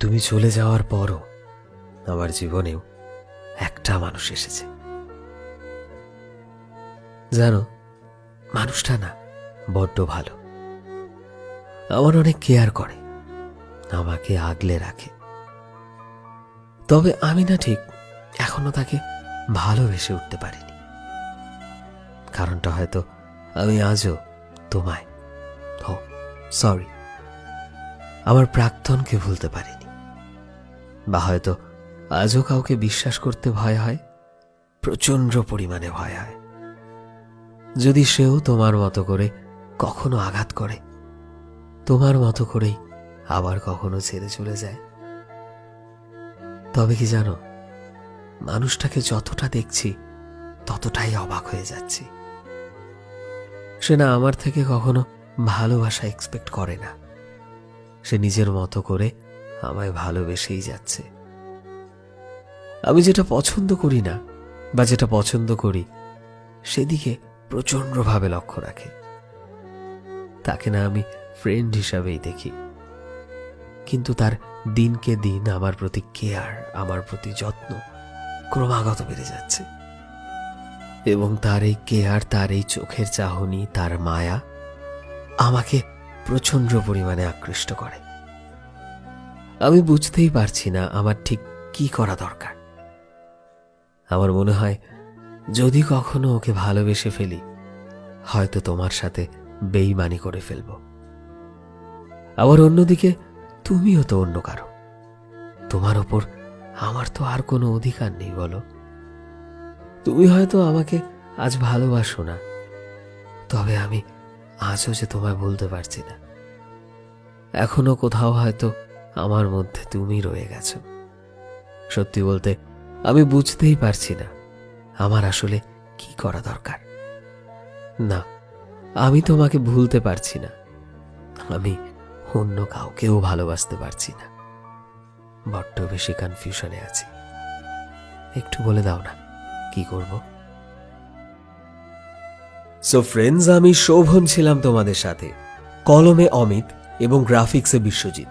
তুমি চলে যাওয়ার পরও আমার জীবনেও একটা মানুষ এসেছে। জানো, মানুষটা না বড্ড ভালো। আমার অনেক কেয়ার করে, আমাকে আগলে রাখে। তবে আমি না ঠিক এখনও তাকে ভালোবেসে উঠতে পারিনি। কারণটা হয়তো আমি আজও তোমায় ও সরি আমার প্রাক্তনকে ভুলতে পারিনি। বা হয়তো আজও কাউকে বিশ্বাস করতে ভয় হয়? প্রচণ্ড পরিমাণে ভয় হয়। যদি সেও তোমার মতো করে কখনো আঘাত করে, তোমার মতো করেই আবার কখনো ছেড়ে চলে যায়। তবে কি জানো, মানুষটাকে যতটা দেখছি, ততটাই অবাক হয়ে যাচ্ছি। সে না আমার থেকে কখনো ভালোবাসা এক্সপেক্ট করে না। সে নিজের মতো করে আমায় ভালোবেসেই যাচ্ছে। আমি যেটা পছন্দ করি না, বা যেটা পছন্দ করি, সেদিকে প্রচণ্ডভাবে লক্ষ্য রাখে। তাকে না আমি ফ্রেন্ড হিসাবেই দেখি। কিন্তু তার দিনকে দিন আমার প্রতি কেয়ার আমার প্রতি যত্ন ক্রমাগত বেড়ে যাচ্ছে। এবং তার এই কেয়ার তার এই চোখের চাহনি, তার মায়া আমাকে প্রচণ্ড পরিমাণে আকৃষ্ট করে। আমি বুঝতেই পারছি না আমার ঠিক কি করা দরকার। আমার মনে হয় যদি কখনো ওকে ভালোবেসে ফেলি, হয়তো তোমার সাথে বেইমানি করে ফেলব। আবার অন্যদিকে, তুমিও তো অন্য কারও। তোমার ওপর আমার তো আর কোনো অধিকার নেই, বলো। তুমি হয়তো আমাকে আজ ভালোবাসো না, তবে আমি আজও যে তোমায় বলতে পারছি না। এখনও কোথাও হয়তো আমার মধ্যে তুমি রয়ে গেছো। সত্যি বলতে, আমি বুঝতেই পারছি না, আমার আসলে কি করা দরকার। না, আমি তোমাকে ভুলতে পারছি না, আমি অন্য কাউকেও ভালোবাসতে পারছি না। বড্ড বেশি কনফিউশনে আছি। একটু বলে দাও না, কি করব? সো ফ্রেন্ডস আমি শোভন ছিলাম তোমাদের সাথে। কলমে অমিত এবং গ্রাফিক্সে বিশ্বজিৎ।